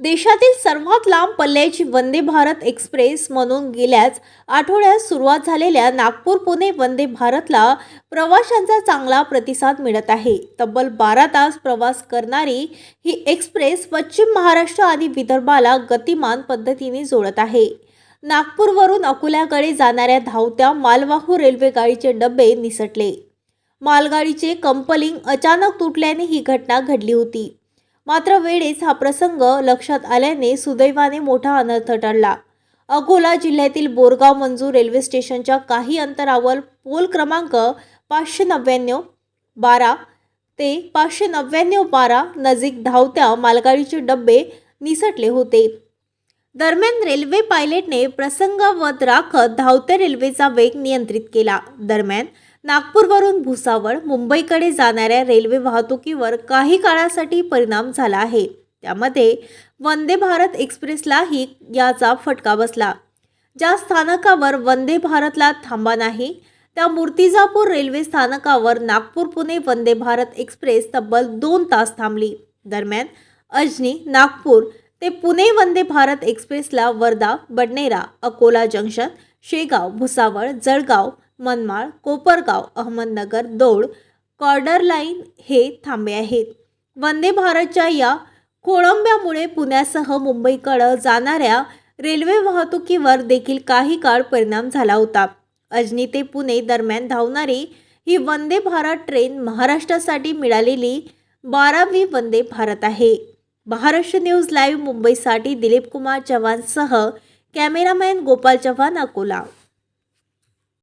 देशातील सर्वात लांब पल्ल्याची वंदे भारत एक्सप्रेस म्हणून गेल्याच आठवड्यात सुरुवात झालेल्या नागपूर पुणे वंदे भारतला प्रवाशांचा चांगला प्रतिसाद मिळत आहे. तब्बल बारा तास प्रवास करणारी ही एक्सप्रेस पश्चिम महाराष्ट्र आणि विदर्भाला गतिमान पद्धतीने जोडत आहे. नागपूरवरून अकोल्याकडे जाणाऱ्या धावत्या मालवाहू रेल्वे गाडीचे डबे निसटले. मालगाडीचे कंपलिंग अचानक तुटल्याने ही घटना घडली होती. मात्र वेळेस हा प्रसंग लक्षात आल्याने सुदैवाने मोठा अनर्थ टळला. अकोला जिल्ह्यातील बोरगाव मंजूर रेल्वे स्टेशनच्या काही अंतरावर पोल क्रमांक पाचशे नव्याण्णव बारा ते पाचशे नव्याण्णव बारा नजीक धावत्या मालगाडीचे डबे निसटले होते. दरम्यान रेल्वे पायलटने प्रसंगावत राखत धावत्या रेल्वेचा वेग नियंत्रित केला. दरम्यान नागपूरवरून भुसावळ मुंबईकडे जाणाऱ्या रेल्वे वाहतुकीवर काही काळासाठी परिणाम झाला आहे. त्यामध्ये वंदे भारत एक्सप्रेसलाही याचा फटका बसला. ज्या स्थानकावर वंदे भारतला थांबा नाही त्या मूर्तिजापूर रेल्वे स्थानकावर नागपूर पुणे वंदे भारत एक्सप्रेस तब्बल दोन तास थांबली. दरम्यान अजनी नागपूर ते पुणे वंदे भारत एक्सप्रेसला वर्धा बडनेरा अकोला जंक्शन शेगाव भुसावळ जळगाव मनमाळ कोपरगाव अहमदनगर दौड कॉर्डर लाईन हे थांबे आहेत. वंदे भारतच्या या खोळंब्यामुळे पुण्यासह मुंबईकडं जाणाऱ्या रेल्वे वाहतुकीवर देखील काही काळ परिणाम झाला होता. अजनी ते पुणे दरम्यान धावणारी ही वंदे भारत ट्रेन महाराष्ट्रासाठी मिळालेली बारावी वंदे भारत आहे. महाराष्ट्र न्यूज लाईव्ह मुंबईसाठी दिलीप कुमार चव्हाणसह कॅमेरामॅन गोपाल चव्हाण अकोला.